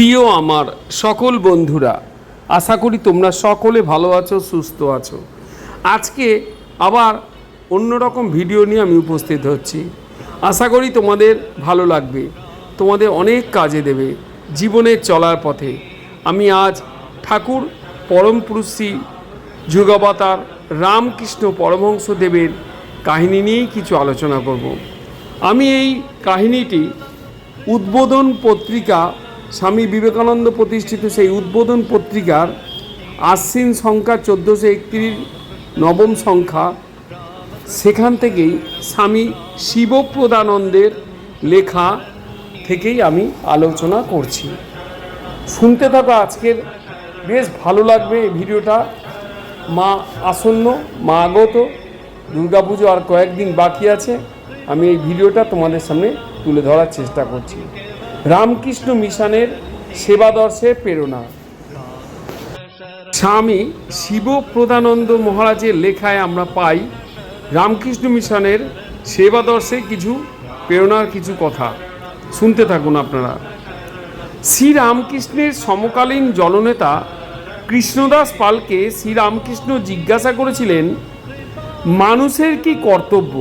প্রিয় আমার সকল বন্ধুরা, আশা করি তোমরা সকলে ভালো আছো, সুস্থ আছো। আজকে আবার অন্যরকম ভিডিও নিয়ে আমি উপস্থিত হচ্ছি। আশা করি তোমাদের ভালো লাগবে, তোমাদের অনেক কাজে দেবে জীবনের চলার পথে। আমি আজ ঠাকুর পরম পুরুষ শ্রী যুগাবতার রামকৃষ্ণ পরমহংসদেবের কাহিনী নিয়েই কিছু আলোচনা করব। আমি এই কাহিনীটি উদ্বোধন পত্রিকা স্বামী বিবেকানন্দ প্রতিষ্ঠিত সেই উদ্বোধন পত্রিকার আশ্বিন সংখ্যা চোদ্দোশো একত্রিশ, নবম সংখ্যা। সেখান থেকেই স্বামী শিবপ্রদানন্দের লেখা থেকেই আমি আলোচনা করছি। শুনতে থাকো আজকের। বেশ ভালো লাগবে এই ভিডিওটা। মা আসন্ন, মা আগত, দুর্গাপুজো আর কয়েকদিন বাকি আছে। আমি এই ভিডিওটা তোমাদের সামনে তুলে ধরার চেষ্টা করছি। রামকৃষ্ণ মিশনের সেবাদর্শে প্রেরণা। স্বামী শিবপ্রদানন্দ মহারাজের লেখায় আমরা পাই, রামকৃষ্ণ মিশনের সেবাদর্শে কিছু প্রেরণার কিছু কথা। শুনতে থাকুন আপনারা। শ্রীরামকৃষ্ণের সমকালীন জননেতা কৃষ্ণদাস পালকে শ্রীরামকৃষ্ণ জিজ্ঞাসা করেছিলেন, মানুষের কি কর্তব্য?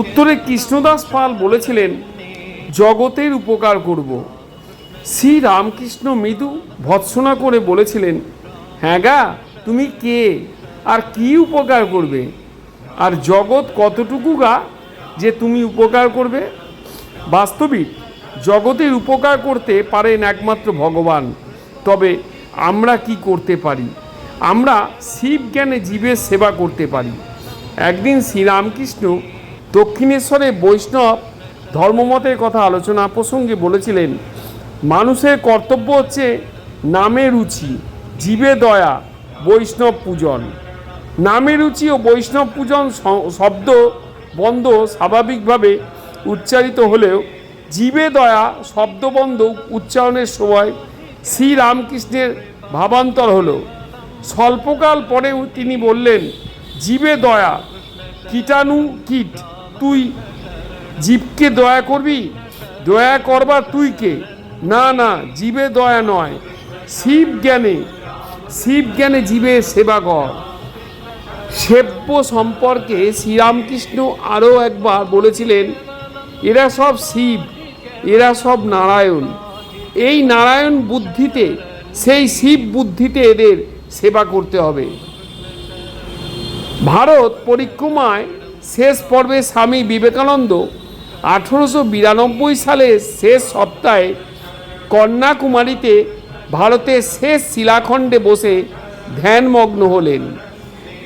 উত্তরে কৃষ্ণদাস পাল বলেছিলেন জগতের উপকার করব। শ্রী রামকৃষ্ণ মৃদু ভৎসনা করে বলেছিলেন হ্যাঁ গা, তুমি কে? আর কি উপকার করবে? আর জগৎ কতটুকু গা যে তুমি উপকার করবে? বাস্তবিক, জগতের উপকার করতে পারেন একমাত্র ভগবান। তবে আমরা কি করতে পারি? আমরা শিব জ্ঞানে জীবের সেবা করতে পারি। একদিন শ্রীরামকৃষ্ণ দক্ষিণেশ্বরে বৈষ্ণব ধর্মমতের কথা আলোচনা প্রসঙ্গে বলেছিলেন, মানুষের কর্তব্য হচ্ছে নামে রুচি, জীবে দয়া, বৈষ্ণব পূজন। নামে রুচি ও বৈষ্ণব পূজন শব্দ বন্ধ স্বাভাবিকভাবে উচ্চারিত হলেও জীবে দয়া শব্দবন্ধ উচ্চারণের সময় শ্রীরামকৃষ্ণের ভাবান্তর হলো। স্বল্পকাল পরেও তিনি বললেন, জীবে দয়া, কীটাণু কীট, তুই জীবকে দয়া করবি, দয়া করবার তুই কে? না না, জীবে দয়া নয়, শিব জ্ঞানে শিব জ্ঞানে জীবের সেবা কর। সেব্য সম্পর্কে শ্রীরামকৃষ্ণ আরও একবার বলেছিলেন, এরা সব শিব, এরা সব নারায়ণ। এই নারায়ণ বুদ্ধিতে, সেই শিব বুদ্ধিতে এদের সেবা করতে হবে। ভারত পরিক্রমায় শেষ পর্বে স্বামী বিবেকানন্দ আঠেরোশো বিরানব্বই সালের শেষ সপ্তাহে কন্যাকুমারীতে ভারতের শেষ শিলাখণ্ডে বসে ধ্যানমগ্ন হলেন।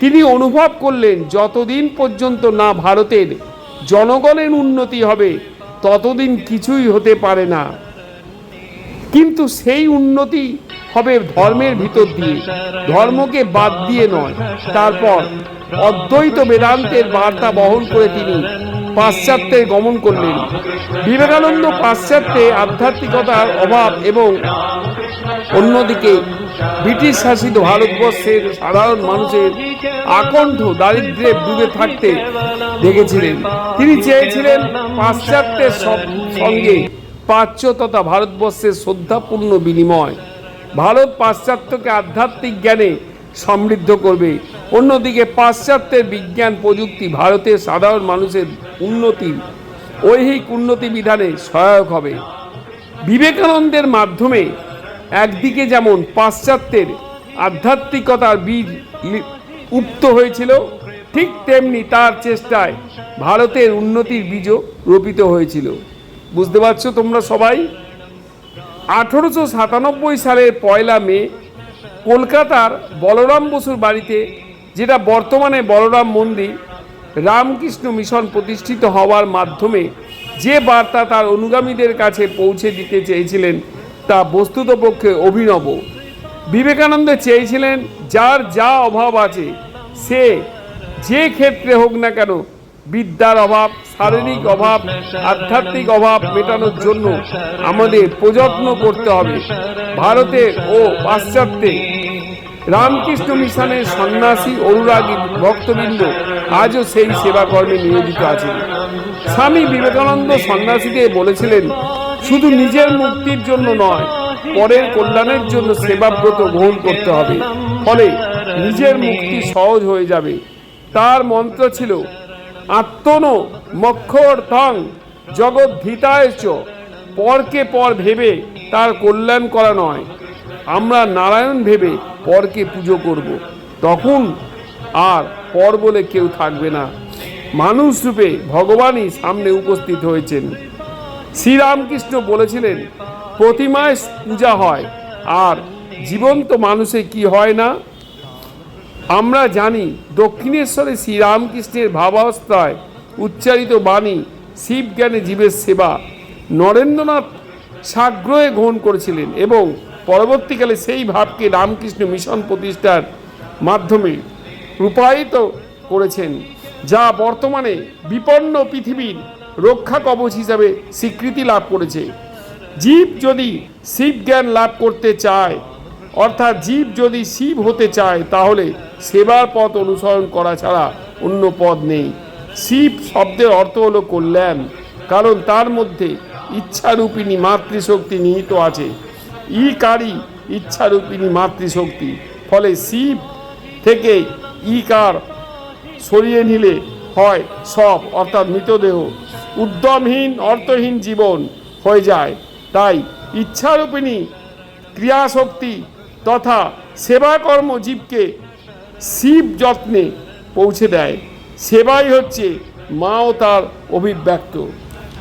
তিনি অনুভব করলেন, যতদিন পর্যন্ত না ভারতের জনগণের উন্নতি হবে, ততদিন কিছুই হতে পারে না। কিন্তু সেই উন্নতি হবে ধর্মের ভিতর দিয়ে, ধর্মকে বাদ দিয়ে নয়। তারপর অদ্বৈত বেদান্তের বার্তা বহন করে তিনি পাশ্চাত্যে গমন করলেন। বিবেকানন্দ পাশ্চাত্যে আধ্যাত্মিকতার অভাব এবং অন্যদিকে ব্রিটিশ শাসিত ভারতবর্ষের সাধারণ মানুষের আকণ্ঠ দারিদ্র্যে ডুবে থাকতে দেখেছিলেন। তিনি চেয়েছিলেন পাশ্চাত্যের সঙ্গে প্রাচ্য তথা ভারতবর্ষের শ্রদ্ধাপূর্ণ বিনিময়। ভারত পাশ্চাত্যকে আধ্যাত্মিক জ্ঞানে সমৃদ্ধ করবে। অন্যদিকে পাশ্চাত্যের বিজ্ঞান প্রযুক্তি ভারতের সাধারণ মানুষের উন্নতি, ঐহিক উন্নতি বিধানে সহায়ক হবে। বিবেকানন্দের মাধ্যমে একদিকে যেমন পাশ্চাত্যের আধ্যাত্মিকতার বীজ উপ্ত হয়েছিল, ঠিক তেমনি তার চেষ্টায় ভারতের উন্নতির বীজও রোপিত হয়েছিল। বুঝতে পারছ তোমরা সবাই? আঠেরোশো সাতানব্বই সালের পয়লা মে কলকাতার বলরাম বসুর বাড়িতে যেটা বর্তমানে বলরাম মন্দির, রামকৃষ্ণ মিশন প্রতিষ্ঠিত হওয়ার মাধ্যমে যে বার্তা তার অনুগামীদের কাছে পৌঁছে দিতে চেয়েছিলেন তা বস্তুতপক্ষে অভিনব। বিবেকানন্দ চেয়েছিলেন, যার যা অভাব আছে, সে যে ক্ষেত্রে হোক না কেন, বিদ্যার অভাব, শারীরিক অভাব, আধ্যাত্মিক অভাব মেটানোর জন্য আমাদের প্রযত্ন করতে হবে। ভারতে ও পাশ্চাত্যে রামকৃষ্ণ মিশনের সন্ন্যাসী অনুরাগী ভক্তবৃন্দ আজও সেই সেবা কর্মে নিয়োজিত আছেন। স্বামী বিবেকানন্দ সন্ন্যাসীদের বলেছিলেন, শুধু নিজের মুক্তির জন্য নয়, পরের কল্যাণের জন্য সেবাব্রত গ্রহণ করতে হবে। ফলে নিজের মুক্তি সহজ হয়ে যাবে। তার মন্ত্র ছিল, আত্মন মক্ষর থং জগৎ ভিতায় পরকে পর ভেবে তার কল্যাণ করা নয়। আমরা নারায়ণ ভেবে পরকে পুজো করব। তখন আর পর বলে কেউ থাকবে না। মানুষ রূপে ভগবানই সামনে উপস্থিত হয়েছেন। শ্রীরামকৃষ্ণ বলেছিলেন, প্রতিমায় পূজা হয়, আর জীবন্ত মানুষে কি হয় না? আমরা জানি দক্ষিণেশ্বরে শ্রীরামকৃষ্ণের ভাবাবস্থায় উচ্চারিত বাণী শিব জ্ঞানে জীবের সেবা নরেন্দ্রনাথ সাগ্রহে গ্রহণ করেছিলেন এবং পরবর্তীকালে সেই ভাবকে রামকৃষ্ণ মিশন প্রতিষ্ঠার মাধ্যমে রূপায়িত করেছেন, যা বর্তমানে বিপন্ন পৃথিবীর রক্ষা কবচ হিসাবে স্বীকৃতি লাভ করেছে। জীব যদি শিব জ্ঞান লাভ করতে চায়, অর্থাৎ জীব যদি শিব হতে চায়, তাহলে সেবার পথ অনুসরণ করা ছাড়া অন্য পথ নেই। শিব শব্দের অর্থ হলো কল্যাণ, কারণ তার মধ্যে ইচ্ছারূপিণী মাতৃশক্তি নিহিত আছে। ই কারি ইচ্ছারূপিণী মাতৃশক্তি। ফলে শিব থেকে ই কার সরিয়ে নিলে হয় সব, অর্থাৎ মৃতদেহ। উদ্যমহীন, অর্থহীন জীবন হয়ে যায়। তাই ইচ্ছারূপিণী ক্রিয়াশক্তি তথা সেবাকর্ম জীবকে শিব যত্নে পৌঁছে দেয়। সেবাই হচ্ছে মা ও তার অভিব্যক্ত।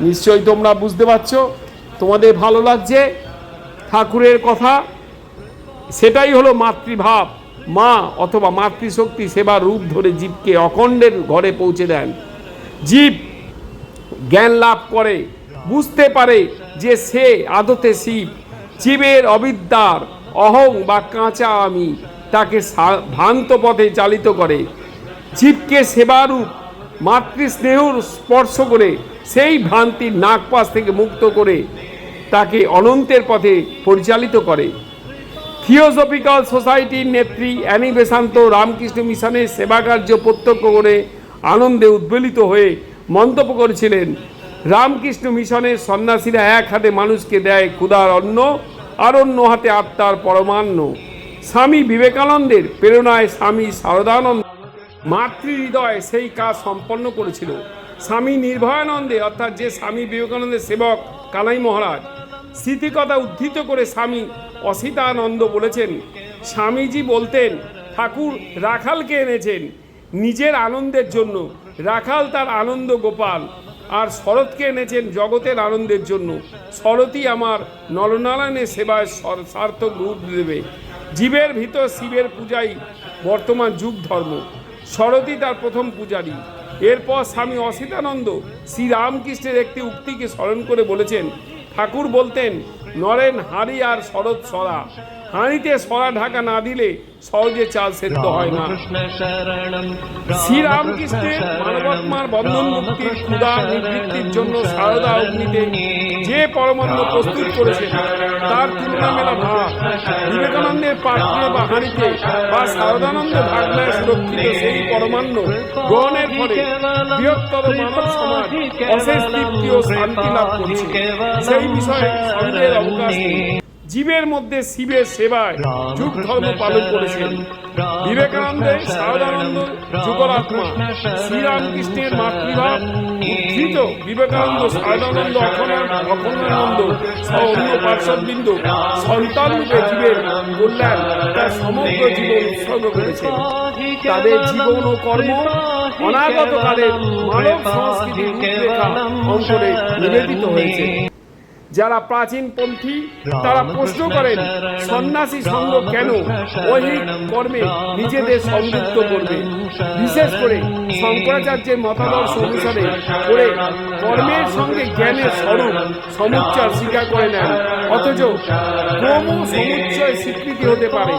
নিশ্চয়ই তোমরা বুঝতে পারছ? তোমাদের ভালো লাগছে? ঠাকুরের কথা, সেটাই হলো মাতৃভাব। মা অথবা মাতৃশক্তি সেবা রূপ ধরে জীবকে অখণ্ডের ঘরে পৌঁছে দেন। জীব জ্ঞান লাভ করে, বুঝতে পারে যে সে আদতে শিব। জীবের অবিদ্যার অহং বা কাঁচা আমি তাকে ভ্রান্ত পথে চালিত করে। জীবকে সেবারূপ মাতৃস্নেহর স্পর্শ করে, সেই ভ্রান্তির নাগপাশ থেকে মুক্ত করে তাকে অনন্তের পথে পরিচালিত করে। থিওসফিক্যাল সোসাইটির নেত্রী অ্যানি বেসান্ত রামকৃষ্ণ মিশনের সেবাকার্য প্রত্যক্ষ করে আনন্দে উদ্বেলিত হয়ে মন্তব্য করেছিলেন, রামকৃষ্ণ মিশনের সন্ন্যাসীরা এক হাতে মানুষকে দেয় ক্ষুধার অন্ন, আর অন্য হাতে আত্মার পরমান্ন। স্বামী বিবেকানন্দের প্রেরণায় স্বামী শারদানন্দ মাতৃহৃদয় সেই কাজ সম্পন্ন করেছিল। স্বামী নির্ভয়ানন্দে, অর্থাৎ যে স্বামী বিবেকানন্দের সেবক কালাই মহারাজ স্মৃতিকথা উদ্ধৃত করে স্বামী অসিতানন্দ বলেছেন, স্বামীজি বলতেন, ঠাকুর রাখালকে এনেছেন। নিজের আনন্দের জন্য। রাখাল তার আনন্দ গোপাল, আর শরৎকে এনেছেন জগতের আনন্দের জন্য। শরৎই আমার নরনারায়ণের সেবায় সর- সার্থক রূপ দেবে। জীবের ভিতর শিবের পূজাই বর্তমান যুগ ধর্ম। শরৎই তার প্রথম পূজারী। এরপর স্বামী অসিতানন্দ শ্রীরামকৃষ্ণের একটি উক্তিকে স্মরণ করে বলেছেন ঠাকুর বলতেন নরেন হাঁড়ি আর শরৎ সরা। হাঁড়িতে সরা ঢাকা না দিলে সহজে চাল সেদ্ধ হয় না। শ্রীরামকৃষ্ণের মানবাত্মার বন্ধন মুক্তির ক্ষুদা নিবৃত্তির জন্য সারদা অগ্নিতে যে পরমান্ন প্রস্তুত করেছে, তার তুলনা মেলা ভাব। বিবেকানন্দের পাত্রে বা হাঁড়িতে বা সারদানন্দ ভাগনায় সুরক্ষিত সেই পরমান্ন গ্রহণের ফলে বৃহত্তর মানব সমাজ অশেষ তৃপ্তি ও শান্তি লাভ করছে। সেই বিষয়ে সন্দেহের অবকাশ জীবের মধ্যে শিবের সেবায় যুগ ধর্ম পালন করেছেন। বিবেকানন্দের সারদানন্দ যুগলাত্মা শ্রীরামকৃষ্ণের মাতৃভাব উদ্ধৃত বিবেকানন্দ, সারদানন্দ, অখণ্ড অখণ্ডানন্দ অন্য পার্শ্ববৃন্দ সন্তান রূপে জীবের কল্যাণ তার সমগ্র জীবন উৎসর্গ করেছেন তাদের জীবন ও কর্ম অনাগত কালের মানব সংস্কৃতির অন্তরে নিবেদিত হয়েছে। যারা প্রাচীন পন্থী তারা প্রশ্ন করেন সন্ন্যাসী সঙ্গ কেন ঐহিক কর্মে নিজেদের সংযুক্ত করবে? বিশেষ করে শঙ্করাচার্যের মতাদর্শ অনুসারে করে কর্মের সঙ্গে জ্ঞানের স্বরূপ সমুচ্চয় স্বীকার করে নেন। অথচ ক্রম সমুচ্চয় স্বীকৃতি হতে পারে।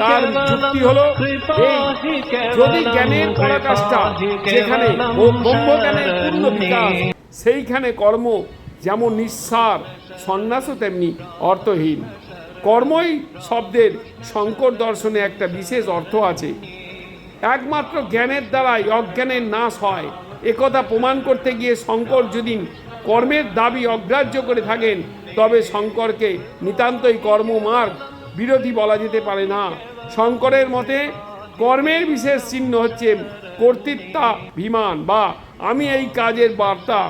তার যুক্তি হলো এই যদি জ্ঞানের পরাকাষ্ঠা যেখানে ব্রহ্মজ্ঞানের পূর্ণ বিকাশ সেইখানে কর্ম যেমন নিঃসার সন্ন্যাসও তেমনি অর্থহীন। কর্মই শব্দের শঙ্কর দর্শনে একটা বিশেষ অর্থ আছে। একমাত্র জ্ঞানের দ্বারাই অজ্ঞানের নাশ হয়। একথা প্রমাণ করতে গিয়ে শঙ্কর যদি কর্মের দাবি অগ্রাহ্য করে থাকেন, তবে শঙ্করকে নিতান্তই কর্মমার্গ বিরোধী বলা যেতে পারে না। শঙ্করের মতে, কর্মের বিশেষ চিহ্ন হচ্ছে কর্তৃত্বাভিমান বা আমি এই কাজের বার্তা,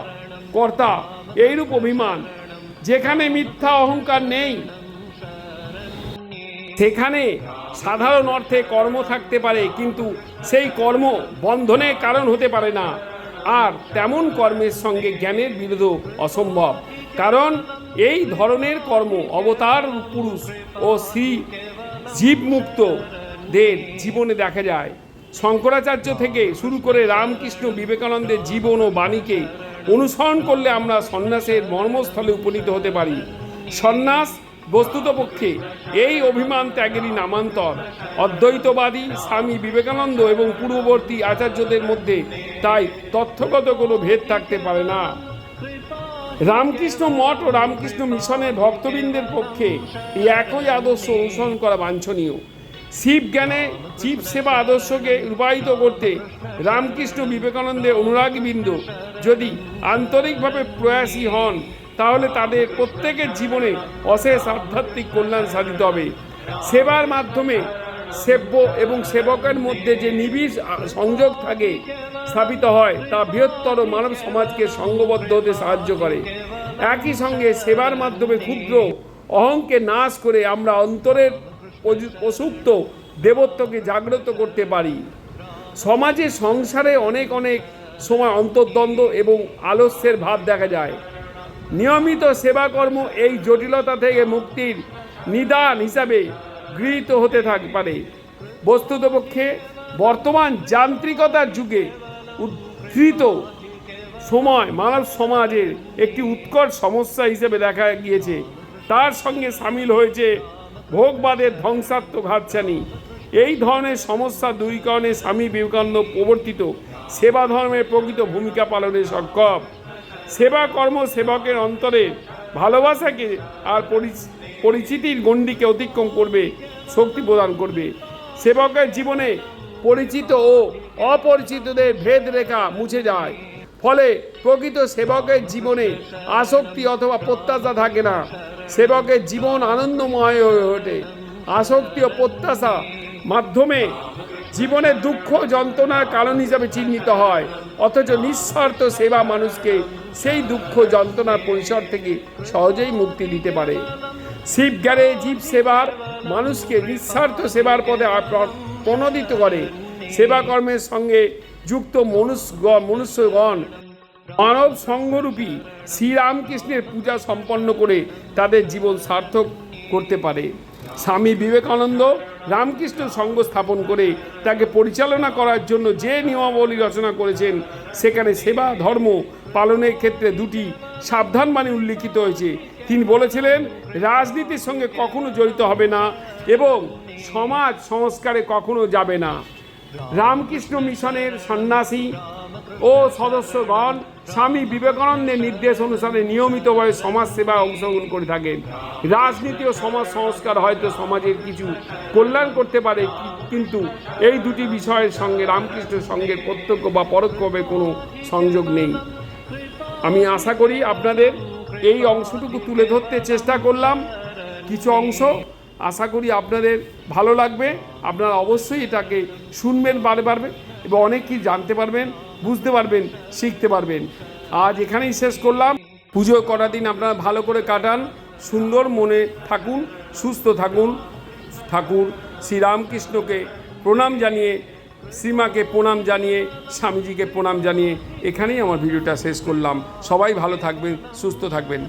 কর্তা, এইরূপ অভিমান। যেখানে মিথ্যা অহংকার নেই, সেখানে সাধারণ অর্থে কর্ম থাকতে পারে, কিন্তু সেই কর্ম বন্ধনের কারণ হতে পারে না। আর তেমন কর্মের সঙ্গে জ্ঞানের বিরোধ অসম্ভব, কারণ এই ধরনের কর্ম অবতার, পুরুষ ও শ্রী জীবমুক্তদের জীবনে দেখা যায়। শঙ্করাচার্য থেকে শুরু করে রামকৃষ্ণ বিবেকানন্দের জীবন ও বাণীকে অনুসরণ করলে আমরা সন্ন্যাসের মর্মস্থলে উপনীত হতে পারি। সন্ন্যাস বস্তুতপক্ষে এই অভিমান ত্যাগেরই নামান্তর। অদ্বৈতবাদী স্বামী বিবেকানন্দ এবং পূর্ববর্তী আচার্যদের মধ্যে তাই তথ্যগত কোনো ভেদ থাকতে পারে না। রামকৃষ্ণ মঠ ও রামকৃষ্ণ মিশনের ভক্তবৃন্দের পক্ষে এই একই আদর্শ অনুসরণ করা বাঞ্ছনীয়। শিব জ্ঞানে জীব সেবা আদর্শকে রূপায়িত করতে রামকৃষ্ণ বিবেকানন্দের অনুরাগীবৃন্দ যদি আন্তরিকভাবে প্রয়াসী হন, তাহলে তাদের প্রত্যেকের জীবনে অশেষ আধ্যাত্মিক কল্যাণ সাধিত হবে। সেবার মাধ্যমে সেব্য এবং সেবকের মধ্যে যে নিবিড় সংযোগ থাকে, স্থাপিত হয়, তা বৃহত্তর মানব সমাজকে সঙ্গবদ্ধ হতে সাহায্য করে। একই সঙ্গে সেবার মাধ্যমে ক্ষুদ্র অহংকে নাশ করে আমরা অন্তরের প্রসুপ্ত দেবত্বকে জাগ্রত করতে পারি। সমাজে সংসারে অনেক অনেক সময় অন্তর্দ্বন্দ্ব এবং আলস্যের ভাব দেখা যায়। নিয়মিত সেবাকর্ম এই জটিলতা থেকে মুক্তির নিদান হিসাবে গৃহীত হতে থাক পারে। বস্তুতপক্ষে বর্তমান যান্ত্রিকতার যুগে উদ্ধৃত সময় মানব সমাজের একটি উৎকট সমস্যা হিসেবে দেখা গিয়েছে। তার সঙ্গে সামিল হয়েছে ভোগবাদের ধ্বংসাত্মক হাতছানি। এই ধরনের সমস্যা দূরীকরণে স্বামী বিবেকানন্দ প্রবর্তিত সেবা ধর্মের প্রকৃত ভূমিকা পালনে সক্ষম। সেবা কর্ম সেবকের অন্তরে ভালোবাসাকে আর পরিচ- পরিচিতির গণ্ডিকে অতিক্রম করবে, শক্তি প্রদান করবে। সেবকের জীবনে পরিচিত ও অপরিচিতদের ভেদ রেখা মুছে যায়। ফলে প্রকৃত সেবকের জীবনে আসক্তি অথবা প্রত্যাশা থাকে না। সেবকের জীবন আনন্দময় হয়ে ওঠে। আসক্তি ও প্রত্যাশা মাধ্যমে জীবনের দুঃখ, যন্ত্রণার কারণ হিসাবে চিহ্নিত হয়। অথচ নিঃস্বার্থ সেবা মানুষকে সেই দুঃখ, যন্ত্রণার পরিসর থেকে সহজেই মুক্তি দিতে পারে। শিব জ্ঞানে জীব সেবার মানুষকে নিঃস্বার্থ সেবার পদে প্রণোদিত করে। সেবা কর্মের সঙ্গে যুক্ত মনুষ্যগণ মনুষ্যগণ, মানব সংঘরূপী শ্রীরামকৃষ্ণের পূজা সম্পন্ন করে তাদের জীবন সার্থক করতে পারে। স্বামী বিবেকানন্দ রামকৃষ্ণ সঙ্গ স্থাপন করে তাকে পরিচালনা করার জন্য যে নিয়মাবলী রচনা করেছেন, সেখানে সেবা, ধর্ম পালনের ক্ষেত্রে দুটি সাবধানবাণী উল্লিখিত হয়েছে। তিনি বলেছিলেন, রাজনীতির সঙ্গে কখনো জড়িত হবে না এবং সমাজ সংস্কারে কখনো যাবে না। রামকৃষ্ণ মিশনের সন্ন্যাসী ও সদস্যগণ স্বামী বিবেকানন্দের নির্দেশ অনুসারে নিয়মিতভাবে সমাজ সেবায় অংশগ্রহণ করে থাকেন। রাজনীতি ও সমাজ সংস্কার হয়তো সমাজের কিছু কল্যাণ করতে পারে, কিন্তু এই দুটি বিষয়ের সঙ্গে রামকৃষ্ণের সঙ্গে প্রত্যক্ষ বা পরোক্ষভাবে কোনো সংযোগ নেই। আমি আশা করি আপনাদের এই অংশটুকু তুলে ধরতে চেষ্টা করলাম। কিছু অংশ আশা করি আপনাদের ভালো লাগবে। আপনারা অবশ্যই এটাকে শুনবেন, বারে পারবেন এবং অনেক কিছু জানতে পারবেন, বুঝতে পারবেন, শিখতে পারবেন। আজ এখানেই শেষ করলাম। পুজো করা দিন আপনারা ভালো করে কাটান, সুন্দর মনে থাকুন, সুস্থ থাকুন, ঠাকুর শ্রীরামকৃষ্ণকে প্রণাম জানিয়ে, শ্রীমাকে প্রণাম জানিয়ে, স্বামীজিকে প্রণাম জানিয়ে এখানেই আমার ভিডিওটা শেষ করলাম। সবাই ভালো থাকবেন, সুস্থ থাকবেন।